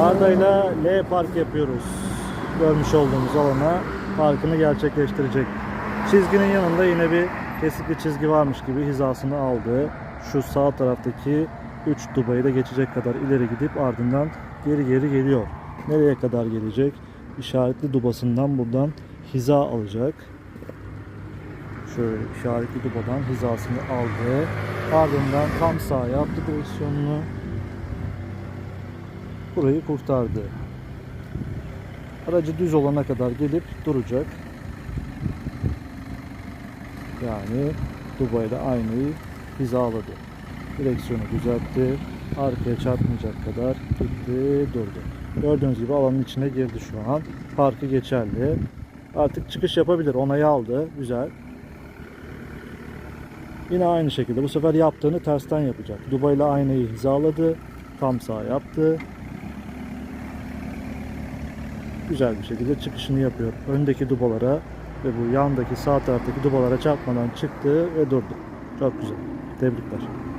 Arda'yla L park yapıyoruz. Görmüş olduğumuz alana parkını gerçekleştirecek. Çizginin yanında yine bir kesikli çizgi varmış gibi hizasını aldı. Şu sağ taraftaki 3 dubayı da geçecek kadar ileri gidip ardından geri geri geliyor. Nereye kadar gelecek? İşaretli dubasından buradan hiza alacak. Şöyle işaretli dubadan hizasını aldı. Ardından tam sağ yaptı pozisyonunu. Burayı kurtardı. Aracı düz olana kadar gelip duracak. Yani Dubai'de aynayı hizaladı. Direksiyonu düzeltti. Arkaya çarpmayacak kadar gitti durdu. Gördüğünüz gibi alanın içine girdi şu an. Parkı geçerli. Artık çıkış yapabilir. Onayı aldı. Güzel. Yine aynı şekilde bu sefer yaptığını tersten yapacak. Dubai ile aynayı hizaladı. Tam sağ yaptı. Güzel bir şekilde çıkışını yapıyor. Öndeki dubalara ve bu yandaki sağ taraftaki dubalara çarpmadan çıktı ve durdu. Çok güzel. Tebrikler.